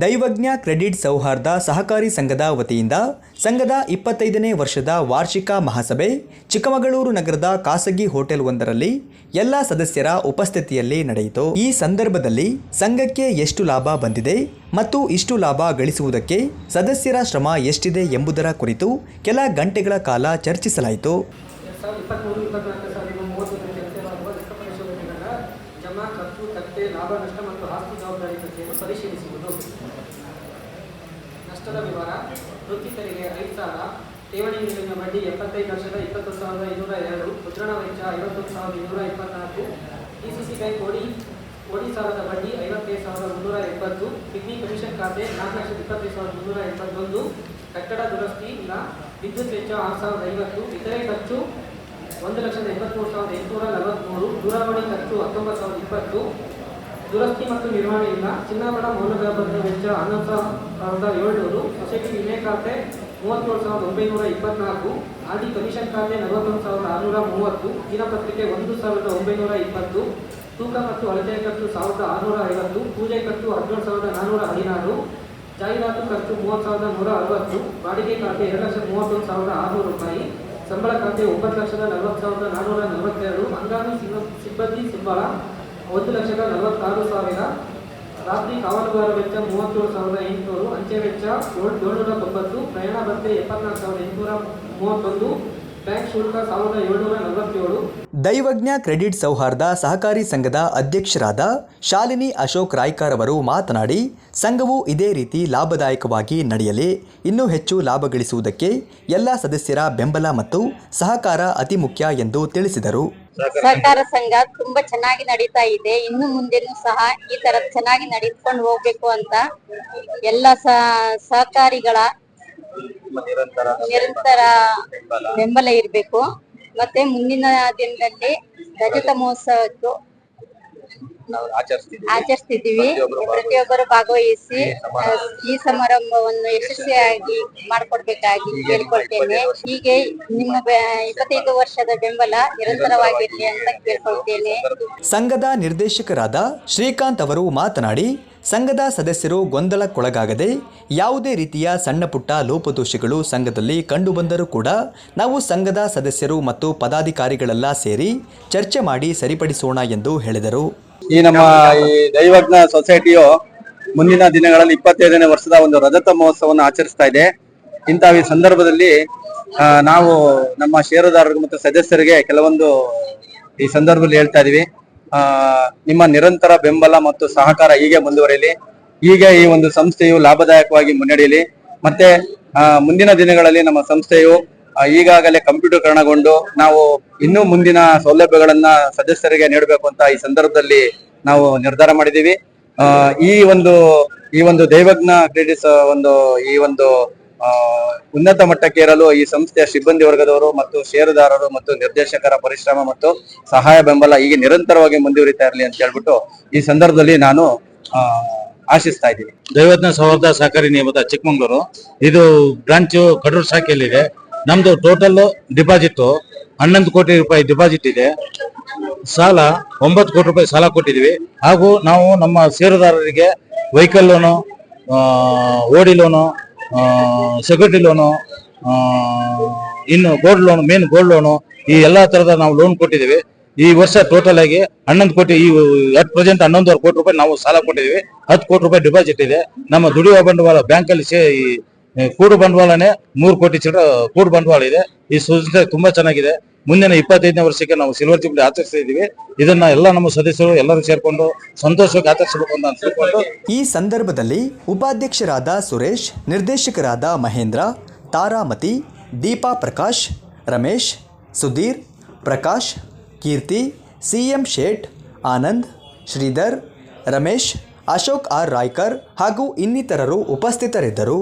ದೈವಜ್ಞ credit ಸೌಹಾರ್ದ ಸಹಕಾರಿ ಸಂಘದ ವತಿಯಿಂದ ಸಂಘದ ಇಪ್ಪತ್ತೈದನೇ ವರ್ಷದ ವಾರ್ಷಿಕ ಮಹಾಸಭೆ ಚಿಕ್ಕಮಗಳೂರು ನಗರದ ಖಾಸಗಿ ಹೋಟೆಲ್ ಒಂದರಲ್ಲಿ ಎಲ್ಲ ಸದಸ್ಯರ ಉಪಸ್ಥಿತಿಯಲ್ಲಿ ನಡೆಯಿತು. ಈ ಸಂದರ್ಭದಲ್ಲಿ ಸಂಘಕ್ಕೆ ಎಷ್ಟು ಲಾಭ ಬಂದಿದೆ ಮತ್ತು ಇಷ್ಟು ಲಾಭ ಗಳಿಸುವುದಕ್ಕೆ ಸದಸ್ಯರ ಶ್ರಮ ಎಷ್ಟಿದೆ ಎಂಬುದರ ಕುರಿತು ಕೆಲ ಗಂಟೆಗಳ ಕಾಲ ಚರ್ಚಿಸಲಾಯಿತು ಎರಡು ಸಾವಿರದ ಇಪ್ಪತ್ತ್ಮೂರು ಇಪ್ಪತ್ನಾಲ್ಕು ಸಾವಿರದ ಮೂವತ್ತೊಂದಕ್ಕೆ ಅಂತ್ಯವಾಗುವ ಲೆಕ್ಕ ಪರಿಶೋಧನೆಗಳ ಜಮಾ ಖರ್ಚು ತಟ್ಟೆ ಲಾಭ ನಷ್ಟ ಮತ್ತು ಆಸ್ತಿ ಜವಾಬ್ದಾರಿ ಪಟ್ಟಿಯನ್ನು ಪರಿಶೀಲಿಸುವುದು ನಷ್ಟದ ವಿವರ, ವೃತ್ತಿಕರಿಗೆ ಐದು ಸಾವಿರ, ಠೇವಣಿ ಮೇಲಿನ ಬಡ್ಡಿ ಎಪ್ಪತ್ತೈದು ಲಕ್ಷದ ಇಪ್ಪತ್ತು ಸಾವಿರದ ಇನ್ನೂರ ಎರಡು, ಮುದ್ರಣ ವೆಚ್ಚ ಐವತ್ತೊಂದು ಸಾವಿರದ ಇನ್ನೂರ ಇಪ್ಪತ್ನಾಲ್ಕು ಡಿ ಸಿ ಸಿ ಬ್ಯಾಂಕ್ ಓಡಿ ಓಡಿ ಸಾವಿರದ ಬಡ್ಡಿ ಐವತ್ತೈದು ಸಾವಿರದ ಮುನ್ನೂರ ಎಪ್ಪತ್ತು ಪಿಗ್ನಿ ಕಮಿಷನ್ ಖಾತೆ ನಾಲ್ಕು ಲಕ್ಷದ ಇಪ್ಪತ್ತೈದು ಸಾವಿರದ ಮುನ್ನೂರ ಎಪ್ಪತ್ತೊಂದು, ಕಟ್ಟಡ ದುರಸ್ತಿ ಇಲ್ಲ, ವಿದ್ಯುತ್ ವೆಚ್ಚ ಆರು ಸಾವಿರದ ಐವತ್ತು, ಇತರೆ ಖರ್ಚು ಒಂದು ಲಕ್ಷದ ಎಪ್ಪತ್ತ್ಮೂರು ಸಾವಿರದ ಎಂಟುನೂರ ನಲವತ್ತ್ಮೂರು ದೂರವಾಣಿ ಖರ್ಚು ಹತ್ತೊಂಬತ್ತು ಸಾವಿರದ ಇಪ್ಪತ್ತು ದುರಸ್ತಿ ಮತ್ತು ನಿರ್ವಹಣೆಯಿಂದ ಚಿನ್ನಾಭರಣ ಮೌಲ್ಯಗಳ ವೆಚ್ಚ ಹನ್ನೊಂದು ಸಾವಿರದ ಏಳ್ನೂರು ಸೊಸೈಟಿ ವಿಮೆ ಖಾತೆ ಮೂವತ್ತೇಳು ಸಾವಿರದ ಒಂಬೈನೂರ ಇಪ್ಪತ್ನಾಲ್ಕು. ಆದಿ ಕಮಿಷನ್ ಖಾತೆ ನಲವತ್ತೊಂದು ಸಾವಿರದ ಆರುನೂರ ಮೂವತ್ತು. ದಿನಪತ್ರಿಕೆ ಒಂದು ಸಾವಿರದ ಒಂಬೈನೂರ ಇಪ್ಪತ್ತು. ತೂಕ ಮತ್ತು ಅಳತೆ ಖರ್ಚು ಸಾವಿರದ ಆರುನೂರ ಐವತ್ತು. ಪೂಜೆ ಖರ್ಚು ಹದಿನೇಳು ಸಾವಿರದ ನಾನ್ನೂರ ಹದಿನಾರು. ಜಾಹೀರಾತು ಖರ್ಚು ಮೂವತ್ತು ಸಾವಿರದ ನೂರ ಅರವತ್ತು. ಬಾಡಿಗೆ ಖಾತೆ ಎರಡು ಲಕ್ಷದ ಮೂವತ್ತೊಂದು ಸಾವಿರದ ಆರುನೂರು ರೂಪಾಯಿ. ಸಂಬಳ ಖಾತೆ ಒಂಬತ್ತು ಲಕ್ಷದ ನಲವತ್ತು ಸಾವಿರದ ನಾನ್ನೂರ ನಲವತ್ತೆರಡು. ಹಂಗಾಮಿ ಸಿಬ್ಬ- ಸಿಬ್ಬಂದಿ ಸಂಬಳ ಒಂದು ಲಕ್ಷದ ನಲವತ್ತಾರು ಸಾವಿರ. ರಾತ್ರಿ ಕಾವಲುಗಾರ ವೆಚ್ಚ ಮೂವತ್ತೇಳು ಸಾವಿರದ ಎಂಟುನೂರು. ಅಂಚೆ ವೆಚ್ಚ ಏಳು ಏಳ್ನೂರ ತೊಂಬತ್ತು. ಪ್ರಯಾಣ ಭತ್ತೆ ಎಪ್ಪತ್ನಾಲ್ಕು ಸಾವಿರದ ಎಂಟುನೂರ ಮೂವತ್ತೊಂದು. ಬ್ಯಾಂಕ್ ಶುಲ್ಕ ದೈವಜ್ಞ ಕ್ರೆಡಿಟ್ ಸೌಹಾರ್ದ ಸಹಕಾರಿ ಸಂಘದ ಅಧ್ಯಕ್ಷರಾದ ಶಾಲಿನಿ ಅಶೋಕ್ ರಾಯ್ಕರ್ ಅವರು ಮಾತನಾಡಿ, ಸಂಘವು ಇದೇ ರೀತಿ ಲಾಭದಾಯಕವಾಗಿ ನಡೆಯಲಿ, ಇನ್ನೂ ಹೆಚ್ಚು ಲಾಭ ಗಳಿಸುವುದಕ್ಕೆ ಎಲ್ಲ ಸದಸ್ಯರ ಬೆಂಬಲ ಮತ್ತು ಸಹಕಾರ ಅತಿ ಮುಖ್ಯ ಎಂದು ತಿಳಿಸಿದರು. ಸಹಕಾರ ಸಂಘ ತುಂಬಾ ಚೆನ್ನಾಗಿ ನಡೀತಾ ಇದೆ. ಇನ್ನು ಮುಂದೆನೂ ಸಹ ಈ ತರ ಚೆನ್ನಾಗಿ ನಡೆದುಕೊಂಡು ಹೋಗ್ಬೇಕು ಅಂತ ಎಲ್ಲ ಸಹ- ಸಹಕಾರಿಗಳ ನಿರಂತರ ಬೆಂಬಲ ಇರಬೇಕು. ಮತ್ತೆ ಮುಂದಿನ ದಿನದಲ್ಲಿ ರಜತ ಮಹೋತ್ಸವಕ್ಕೂ ಆಚರಿಸ್ತಿದ್ದೀವಿ. ಪ್ರತಿಯೊಬ್ಬರು ಭಾಗವಹಿಸಿ ಈ ಸಮಾರಂಭವನ್ನು ಯಶಸ್ವಿಯಾಗಿ ಮಾಡಿಕೊಡ್ಬೇಕಾಗಿ ಕೇಳಿಕೊಳ್ತೇನೆ. ಹೀಗೆ ನಿಮ್ಮ ಇಪ್ಪತ್ತೈದು ವರ್ಷದ ಬೆಂಬಲ ನಿರಂತರವಾಗಿರ್ಲಿ ಅಂತ ಕೇಳ್ಕೊಳ್ತೇನೆ. ಸಂಘದ ನಿರ್ದೇಶಕರಾದ ಶ್ರೀಕಾಂತ್ ಅವರು ಮಾತನಾಡಿ ಸಂಘದ ಸದಸ್ಯರು ಗೊಂದಲಕ್ಕೊಳಗಾಗದೆ ಯಾವುದೇ ರೀತಿಯ ಸಣ್ಣ ಪುಟ್ಟ ಲೋಪದೋಷಗಳು ಸಂಘದಲ್ಲಿ ಕಂಡುಬಂದರೂ ಕೂಡ ನಾವು ಸಂಘದ ಸದಸ್ಯರು ಮತ್ತು ಪದಾಧಿಕಾರಿಗಳೆಲ್ಲ ಸೇರಿ ಚರ್ಚೆ ಮಾಡಿ ಸರಿಪಡಿಸೋಣ ಎಂದು ಹೇಳಿದರು. ಈ ನಮ್ಮ ಈ ದೈವಜ್ಞ ಸೊಸೈಟಿಯು ಮುಂದಿನ ದಿನಗಳಲ್ಲಿ ಇಪ್ಪತ್ತೈದನೇ ವರ್ಷದ ಒಂದು ರಜತ ಮಹೋತ್ಸವವನ್ನು ಆಚರಿಸ್ತಾ ಇದೆ. ಇಂತಹ ಈ ಸಂದರ್ಭದಲ್ಲಿ ನಾವು ನಮ್ಮ ಷೇರುದಾರರು ಮತ್ತು ಸದಸ್ಯರಿಗೆ ಕೆಲವೊಂದು ಈ ಸಂದರ್ಭದಲ್ಲಿ ಹೇಳ್ತಾ ಇದೀವಿ. ಆ, ನಿಮ್ಮ ನಿರಂತರ ಬೆಂಬಲ ಮತ್ತು ಸಹಕಾರ ಹೀಗೆ ಮುಂದುವರಿಯಲಿ ಹೀಗೆ ಈ ಒಂದು ಸಂಸ್ಥೆಯು ಲಾಭದಾಯಕವಾಗಿ ಮುನ್ನಡೆಯಲಿ. ಮತ್ತೆ ಮುಂದಿನ ದಿನಗಳಲ್ಲಿ ನಮ್ಮ ಸಂಸ್ಥೆಯು ಈಗಾಗಲೇ ಕಂಪ್ಯೂಟರ್ಕರಣಗೊಂಡು ನಾವು ಇನ್ನೂ ಮುಂದಿನ ಸೌಲಭ್ಯಗಳನ್ನ ಸದಸ್ಯರಿಗೆ ನೀಡಬೇಕು ಅಂತ ಈ ಸಂದರ್ಭದಲ್ಲಿ ನಾವು ನಿರ್ಧಾರ ಮಾಡಿದೀವಿ ಆ, ಈ ಒಂದು ಈ ಒಂದು ದೈವಜ್ಞ ಕ್ರೀಡಿಸ ಒಂದು ಈ ಒಂದು ಉನ್ನತ ಮಟ್ಟಕ್ಕೆ ಏರಲು ಈ ಸಂಸ್ಥೆಯ ಸಿಬ್ಬಂದಿ ವರ್ಗದವರು ಮತ್ತು ಷೇರುದಾರರು ಮತ್ತು ನಿರ್ದೇಶಕರ ಪರಿಶ್ರಮ ಮತ್ತು ಸಹಾಯ ಬೆಂಬಲ ಹೀಗೆ ನಿರಂತರವಾಗಿ ಮುಂದುವರಿತಾ ಇರಲಿ ಅಂತ ಹೇಳ್ಬಿಟ್ಟು ಈ ಸಂದರ್ಭದಲ್ಲಿ ನಾನು ಆಶಿಸ್ತಾ ಇದ್ದೀನಿ. ದೈವಜ್ಞ ಸೌಹಾರ್ದ ಸಹಕಾರಿ ನಿಯಮದ ಚಿಕ್ಕಮಂಗ್ಳೂರು. ಇದು ಬ್ರಾಂಚ್ ಕಡೂರು ಶಾಖೆಯಲ್ಲಿದೆ. ನಮ್ದು ಟೋಟಲ್ ಡಿಪಾಸಿಟ್ ಹನ್ನೊಂದು ಕೋಟಿ ರೂಪಾಯಿ ಡಿಪಾಸಿಟ್ ಇದೆ. ಸಾಲ ಒಂಬತ್ತು ಕೋಟಿ ರೂಪಾಯಿ ಸಾಲ ಕೊಟ್ಟಿದ್ದೀವಿ. ಹಾಗೂ ನಾವು ನಮ್ಮ ಷೇರುದಾರರಿಗೆ vehicle loan OD loan security loan ಇನ್ನು gold loan main gold loan ಈ ಎಲ್ಲಾ ತರದ ನಾವು ಲೋನ್ ಕೊಟ್ಟಿದ್ದೀವಿ. ಈ ವರ್ಷ ಟೋಟಲ್ ಆಗಿ ಹನ್ನೊಂದು ಕೋಟಿ, ಈ ಅಟ್ ಪ್ರೆಸೆಂಟ್ ಹನ್ನೊಂದುವರೆ ಕೋಟಿ ರೂಪಾಯಿ ನಾವು ಸಾಲ ಕೊಟ್ಟಿದ್ದೀವಿ. ಹತ್ತು ಕೋಟಿ ರೂಪಾಯಿ ಡಿಪಾಸಿಟ್ ಇದೆ. ನಮ್ಮ ದುಡಿಯುವ ಬಂಡವಾಳ ಬ್ಯಾಂಕಲ್ಲಿ ಸೇ ಕೂಡು ಬಂಡವಾಳನೇ ಮೂರು ಕೋಟಿ ಚಿಲ್ಲರ ಕೂಡು ಬಂಡವಾಳ ಇದೆ. ಈ ಸಂಸ್ಥೆ ತುಂಬಾ ಚೆನ್ನಾಗಿದೆ. ಮುಂದಿನ ಇಪ್ಪತ್ತೈದನೇ ವರ್ಷಕ್ಕೆ ನಾವು ಸಿಲ್ವರ್ ಜೂಬ್ಲಿ ಆಚರಿಸ್ತಾ ಇದೀವಿ ಇದನ್ನ ಎಲ್ಲ ನಮ್ಮ ಸದಸ್ಯರು ಎಲ್ಲರೂ ಸೇರ್ಕೊಂಡು ಸಂತೋಷವಾಗಿ ಆಚರಿಸಬೇಕು ಅಂತ ತಿಳ್ಕೊಂಡು ಈ ಸಂದರ್ಭದಲ್ಲಿ ಉಪಾಧ್ಯಕ್ಷರಾದ ಸುರೇಶ್, ನಿರ್ದೇಶಕರಾದ ಮಹೇಂದ್ರ, ತಾರಾಮತಿ, ದೀಪಾ ಪ್ರಕಾಶ್, ರಮೇಶ್, ಸುಧೀರ್, ಪ್ರಕಾಶ್, ಕೀರ್ತಿ ಸಿಎಂ ಶೇಟ್, ಆನಂದ್, ಶ್ರೀಧರ್, ರಮೇಶ್, ಅಶೋಕ್ ಆರ್ ರಾಯ್ಕರ್ ಹಾಗೂ ಇನ್ನಿತರರು ಉಪಸ್ಥಿತರಿದ್ದರು.